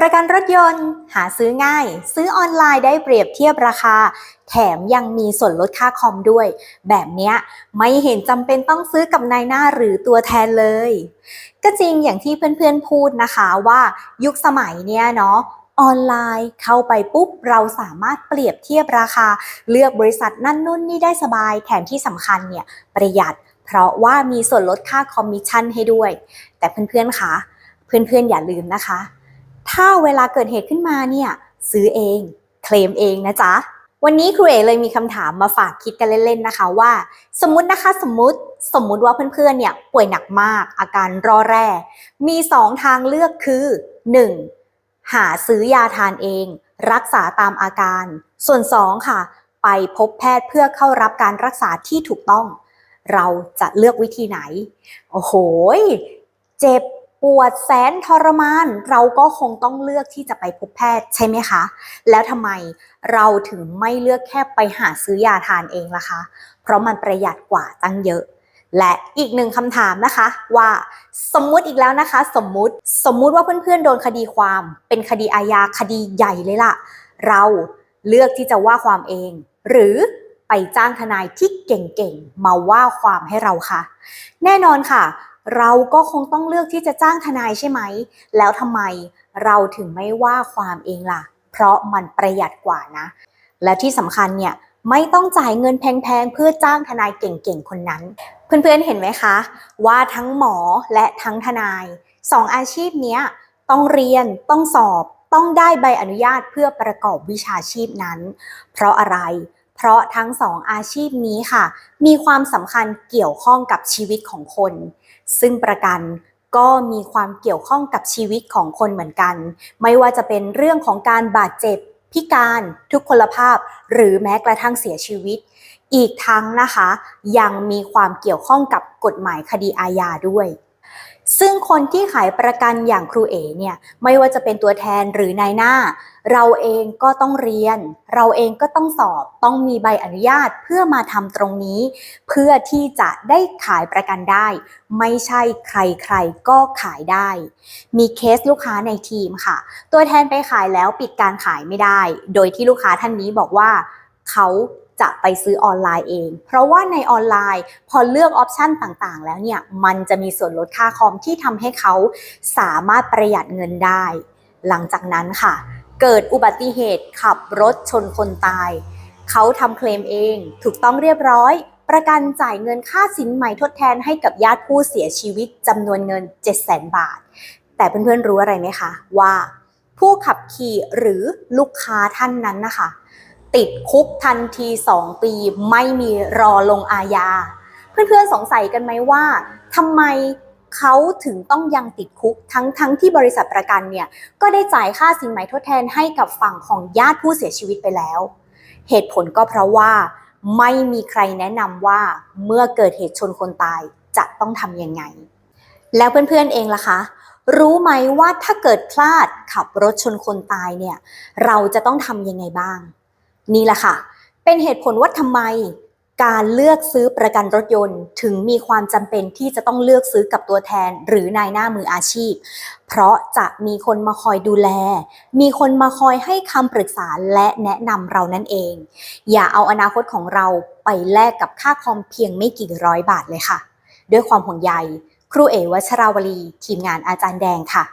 ประกันรถยนต์หาซื้อง่าย ซื้อออนไลน์ได้เปรียบเทียบราคา แถมยังมีส่วนลดค่าคอมด้วย แบบเนี้ยไม่เห็นจำเป็นต้องซื้อกับนายหน้าหรือตัวแทนเลย ก็จริงอย่างที่เพื่อนๆพูดนะคะว่ายุคสมัยเนี้ยเนาะออนไลน์เข้าไปปุ๊บ เราสามารถเปรียบเทียบราคา เลือกบริษัทนั่นนู่นนี่ได้สบาย แถมที่สำคัญเนี่ยประหยัด เพราะว่ามีส่วนลดค่าคอมมิชชั่นให้ด้วย แต่เพื่อนๆคะเพื่อนๆอย่าลืมนะคะ ถ้าเวลาเกิดเหตุขึ้นมาเนี่ยซื้อเอง เคลมเองนะจ๊ะ วันนี้ครูเอ๋เลยมีคำถามมาฝากคิดกันเล่นๆนะคะว่า สมมตินะคะสมมติสมมุติว่าเพื่อนๆเนี่ยป่วยหนักมาก อาการรอแร่ มี 2 ทางเลือกคือ 1. หาซื้อยาทานเอง รักษาตามอาการ ส่วน 2 ค่ะ ไปพบแพทย์เพื่อเข้ารับการรักษาที่ถูกต้อง เราจะเลือกวิธีไหน โอ้โห เจ็บ ปวดแสนทรมาน เราก็คงต้องเลือกที่จะไปพบแพทย์ใช่ไหมคะ แล้วทำไมเราถึงไม่เลือกแค่ไปหาซื้อยาทานเองล่ะคะ เพราะมันประหยัดกว่าตั้งเยอะ และอีกหนึ่งคำถามนะคะว่าสมมุติอีกแล้วนะคะ สมมุติสมมุติว่าเพื่อนๆโดนคดีความ เป็นคดีอาญาคดีใหญ่เลยล่ะ เราเลือกที่จะว่าความเอง หรือไปจ้างทนายที่เก่งๆ มาว่าความให้เราค่ะ แน่นอนค่ะ เราก็คงต้องเลือกที่จะจ้างทนายใช่ไหม แล้วทำไมเราถึงไม่ว่าความเองล่ะ เพราะมันประหยัดกว่านะ แล้วที่สำคัญเนี่ยไม่ต้องจ่ายเงินแพงๆ เพื่อจ้างทนายเก่งๆ คนนั้น เพื่อนๆ เห็นไหมคะ ว่าทั้งหมอและทั้งทนายสองอาชีพนี้ต้องเรียนต้องสอบ ต้องได้ใบอนุญาตเพื่อประกอบวิชาชีพนั้น เพราะอะไร เพราะทั้งสองอาชีพนี้ค่ะ มีความสำคัญเกี่ยวข้องกับชีวิตของคน ซึ่งประกันก็มีความเกี่ยวข้องกับชีวิตของคนเหมือนกัน ไม่ว่าจะเป็นเรื่องของการบาดเจ็บ พิการทุกพลภาพ หรือแม้กระทั่งเสียชีวิต อีกทั้งนะคะ ยังมีความเกี่ยวข้องกับกฎหมายคดีอาญาด้วย ซึ่งคนที่ขายประกันอย่างครูเอเนี่ยไม่ว่าจะเป็นตัวแทนหรือนายหน้า เราเองก็ต้องเรียน เราเองก็ต้องสอบต้องมีใบอนุญาตเพื่อมาทำตรงนี้ เพื่อที่จะได้ขายประกันได้ ไม่ใช่ใครๆก็ขายได้ มีเคสลูกค้าในทีมค่ะ ตัวแทนไปขายแล้วปิดการขายไม่ได้ โดยที่ลูกค้าท่านนี้บอกว่าเขา จะไปซื้อออนไลน์เอง เพราะว่าในออนไลน์พอเลือกออปชันต่างๆ แล้วเนี่ยมันจะมีส่วนลดค่าคอมที่ทำให้เขาสามารถประหยัดเงินได้ หลังจากนั้นค่ะ เกิดอุบัติเหตุขับรถชนคนตาย เขาทำเคลมเอง ถูกต้องเรียบร้อย ประกันจ่ายเงินค่าสินใหม่ทดแทนให้กับญาติผู้เสียชีวิตจำนวนเงิน 700,000บาท แต่เพื่อนๆรู้อะไรไหมคะว่า ผู้ขับขี่หรือลูกค้าท่านนั้นนะคะ ติดคุกทันที 2 ปี ไม่มีรอลงอาญา เพื่อนๆสงสัยกันไหมว่าทำไมเขาถึงต้องยังติดคุกทั้งทั้งที่บริษัทประกันเนี่ย ก็ได้จ่ายค่าสินไหมทดแทนให้กับฝั่งของญาติผู้เสียชีวิตไปแล้ว เหตุผลก็เพราะว่าไม่มีใครแนะนำว่าเมื่อเกิดเหตุชนคนตายจะต้องทำยังไง แล้วเพื่อนๆเองล่ะคะ รู้ไหมว่าถ้าเกิดพลาดขับรถชนคนตายเนี่ย เราจะต้องทำยังไงบ้าง นี่แหละค่ะ เป็นเหตุผลว่าทำไม การเลือกซื้อประกันรถยนต์ ถึงมีความจำเป็นที่จะต้องเลือกซื้อกับตัวแทน หรือนายหน้ามืออาชีพ เพราะจะมีคนมาคอยดูแล มีคนมาคอยให้คำปรึกษาและแนะนำเรานั่นเอง อย่าเอาอนาคตของเราไปแลกกับค่าคอมเพียงไม่กี่ร้อยบาทเลยค่ะ ด้วยความห่วงใย ครูเอวัชราวลี ทีมงานอาจารย์แดงค่ะ